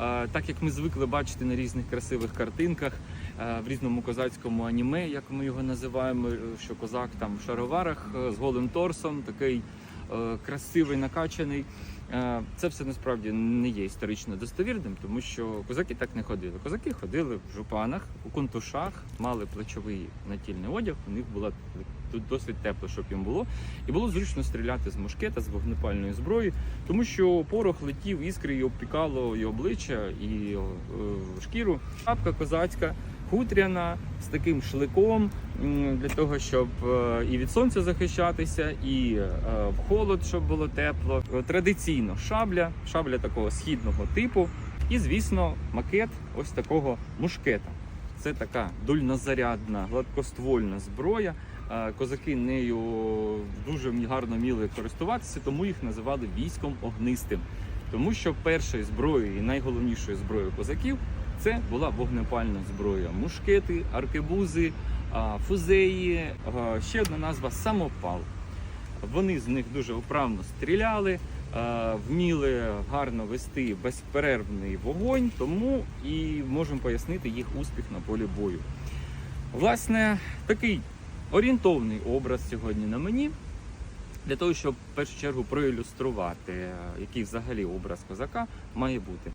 Е, Так як ми звикли бачити на різних красивих картинках, е, в різному козацькому аніме, як ми його називаємо, е, що козак там в шароварах з голим торсом, такий красивий, накачаний. Е, Це все насправді не є історично достовірним, тому що козаки так не ходили. Козаки ходили в жупанах, у кунтушах, мали плечовий натільний одяг. У них було тут досить тепло, щоб їм було. І було зручно стріляти з мушкета, з вогнепальної зброї, тому що порох летів, іскри і обпікало і обличчя, і е, шкіру. Шапка козацька, хутряна з таким шликом для того, щоб е, і від сонця захищатися, і е, в холод, щоб було тепло. Е, Традиційно шабля, шабля такого східного типу, і звісно, макет ось такого мушкета. Це така дульнозарядна, гладкоствольна зброя. Козаки нею дуже гарно вміли користуватися, тому їх називали військом огнистим. Тому що першою зброєю і найголовнішою зброєю козаків це була вогнепальна зброя. Мушкети, аркебузи, фузеї, ще одна назва самопал. Вони з них дуже вправно стріляли, вміли гарно вести безперервний вогонь, тому і можемо пояснити їх успіх на полі бою. Власне, такий орієнтовний образ сьогодні на мені. Для того, щоб в першу чергу проілюструвати, який взагалі образ козака має бути.